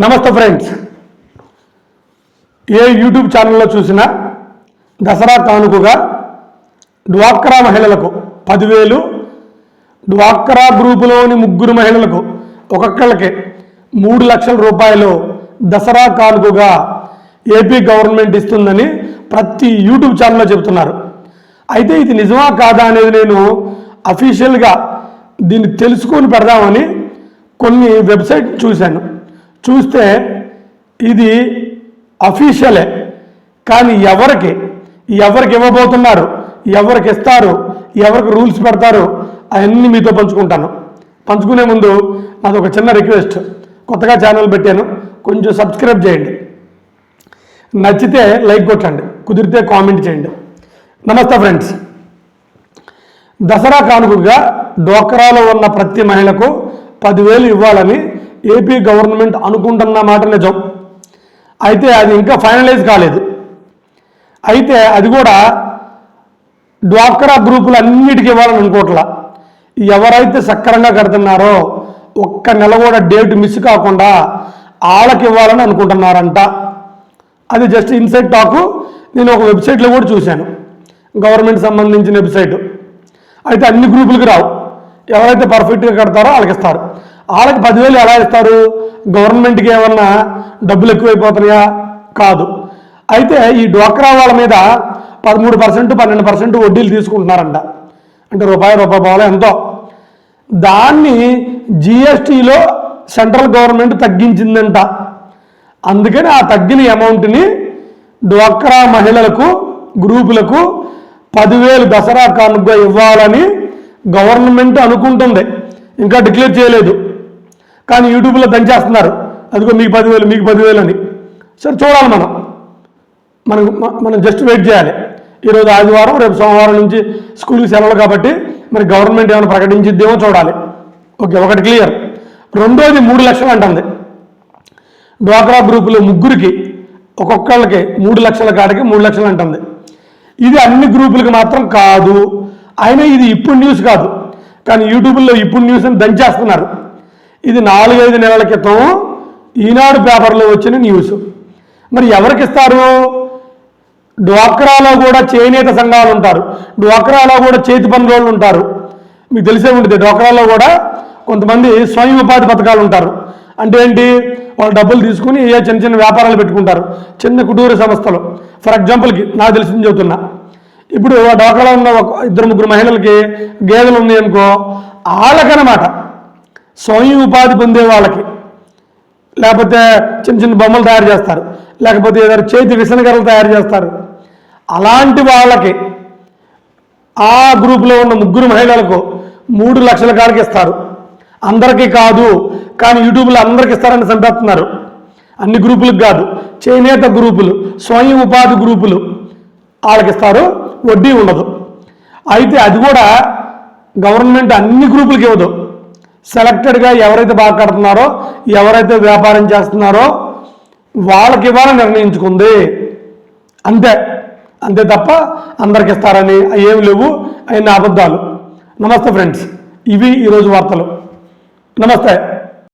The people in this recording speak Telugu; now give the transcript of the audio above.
నమస్తే ఫ్రెండ్స్. ఏ యూట్యూబ్ ఛానల్లో చూసినా దసరా కానుకగా డ్వాక్రా మహిళలకు పదివేలు డ్వాక్రా గ్రూపులోని ముగ్గురు మహిళలకు ఒక్కొక్కళ్ళకి మూడు లక్షల రూపాయలు దసరా కానుకగా ఏపీ గవర్నమెంట్ ఇస్తుందని ప్రతి యూట్యూబ్ ఛానల్లో చెబుతున్నారు. అయితే ఇది నిజమా కాదా అనేది నేను అఫీషియల్గా దీన్ని తెలుసుకొని పెడదామని కొన్ని వెబ్సైట్ చూశాను. చూస్తే ఇది అఫీషియలే. కానీ ఎవరికి? ఎవరికి ఇవ్వబోతున్నారు? ఎవరికి ఇస్తారు? ఎవరికి రూల్స్ పెడతారు? అవన్నీ మీతో పంచుకుంటాను. పంచుకునే ముందు నాది ఒక చిన్న రిక్వెస్ట్. కొత్తగా ఛానల్ పెట్టాను. కొంచెం సబ్స్క్రైబ్ చేయండి. నచ్చితే లైక్ కొట్టండి. కుదిరితే కామెంట్ చేయండి. నమస్తే ఫ్రెండ్స్. దసరా కానుకగా డోక్రాలో ఉన్న ప్రతి మహిళకు పదివేలు ఇవ్వాలని ఏపీ గవర్నమెంట్ అనుకుంటున్న మాట నిజం. అయితే అది ఇంకా ఫైనలైజ్ కాలేదు. అయితే అది కూడా డ్వాక్రా గ్రూపులు అన్నిటికీ ఇవ్వాలని అనుకోవట్లా. ఎవరైతే సక్రమంగా కడుతున్నారో ఒక్క నెల కూడా డేట్ మిస్ కాకుండా వాళ్ళకి ఇవ్వాలని అనుకుంటున్నారంట. అది జస్ట్ ఇన్సైట్ టాకు నేను ఒక వెబ్సైట్లో కూడా చూశాను. గవర్నమెంట్ సంబంధించిన వెబ్సైట్ అయితే అన్ని గ్రూపులకి రావు. ఎవరైతే పర్ఫెక్ట్గా కడతారో వాళ్ళకి ఇస్తారు. వాళ్ళకి పదివేలు ఎలా ఇస్తారు? గవర్నమెంట్కి ఏమన్నా డబ్బులు ఎక్కువైపోతున్నాయా? కాదు. అయితే ఈ డ్వాక్రా వాళ్ళ మీద పదమూడు పర్సెంట్ పన్నెండు పర్సెంట్ వడ్డీలు తీసుకుంటున్నారంట. అంటే రూపాయి రూపాయి పోవాలి ఎంతో. దాన్ని జిఎస్టీలో సెంట్రల్ గవర్నమెంట్ తగ్గించిందంట. అందుకని ఆ తగ్గిన అమౌంట్ని డ్వాక్రా మహిళలకు గ్రూపులకు పదివేలు దసరా కానుగ్గా ఇవ్వాలని గవర్నమెంట్ అనుకుంటుంది. ఇంకా డిక్లేర్ చేయలేదు. కానీ యూట్యూబ్లో దంచేస్తున్నారు. అదిగో మీకు పదివేలు మీకు పదివేలు అని సరే చూడాలి మనం. మనం మనం జస్ట్ వెయిట్ చేయాలి. ఈరోజు ఆదివారం రేపు సోమవారం నుంచి స్కూల్కి సెలవులు కాబట్టి మరి గవర్నమెంట్ ఏమైనా ప్రకటించిద్దేమో చూడాలి. ఓకే ఒకటి క్లియర్. రెండోది మూడు లక్షలు అంటుంది. డ్వాక్రా గ్రూపులో ముగ్గురికి ఒక్కొక్కళ్ళకి మూడు లక్షల కాడికి మూడు లక్షలు అంటుంది. ఇది అన్ని గ్రూపులకి మాత్రం కాదు. అయినా ఇది ఇప్పుడు న్యూస్ కాదు. కానీ యూట్యూబ్లో ఇప్పుడు న్యూస్ని దంచేస్తున్నారు. ఇది నాలుగైదు నెలల క్రితం ఈనాడు పేపర్లో వచ్చిన న్యూస్ మరి ఎవరికి ఇస్తారు డ్వాక్రాలో కూడా చేనేత సంఘాలు ఉంటారు. డ్వాక్రాలో కూడా చేతి పనుల వాళ్ళు ఉంటారు. మీకు తెలిసే ఉంటుంది డ్వాక్రాలో కూడా కొంతమంది స్వయం ఉపాధి పథకాలు ఉంటారు. అంటే ఏంటి? వాళ్ళు డబ్బులు తీసుకుని ఏ చిన్న చిన్న వ్యాపారాలు పెట్టుకుంటారు. చిన్న కుటూర సంస్థలు. ఫర్ ఎగ్జాంపుల్కి నాకు తెలిసింది చెబుతున్నా. ఇప్పుడు ఆ డ్వాక్రాలో ఉన్న ఒక ఇద్దరు ముగ్గురు మహిళలకి గేదెలు ఉన్నాయనుకో వాళ్ళకనమాట స్వయం ఉపాధి పొందే వాళ్ళకి. లేకపోతే చిన్న చిన్న బొమ్మలు తయారు చేస్తారు. లేకపోతే ఏదైనా చేతి విసనగరలు తయారు చేస్తారు. అలాంటి వాళ్ళకి ఆ గ్రూపులో ఉన్న ముగ్గురు మహిళలకు మూడు లక్షల కాడికి ఇస్తారు. అందరికీ కాదు కానీ యూట్యూబ్లో అందరికి ఇస్తారని చంపేస్తున్నారు అన్ని గ్రూపులకు కాదు చేనేత గ్రూపులు స్వయం ఉపాధి గ్రూపులు వాళ్ళకి ఇస్తారు వడ్డీ ఉండదు. అయితే అది కూడా గవర్నమెంట్ అన్ని గ్రూపులకి ఇవ్వదు. సెలెక్టెడ్గా ఎవరైతే బాగా కడుతున్నారో ఎవరైతే వ్యాపారం చేస్తున్నారో వాళ్ళకి ఇవ్వాలని నిర్ణయించుకుంది. అంతే. అంతే తప్ప అందరికి ఇస్తారని అవి ఏమి లేవు. అయిన అబద్ధాలు. నమస్తే ఫ్రెండ్స్. ఇవి ఈరోజు వార్తలు. నమస్తే.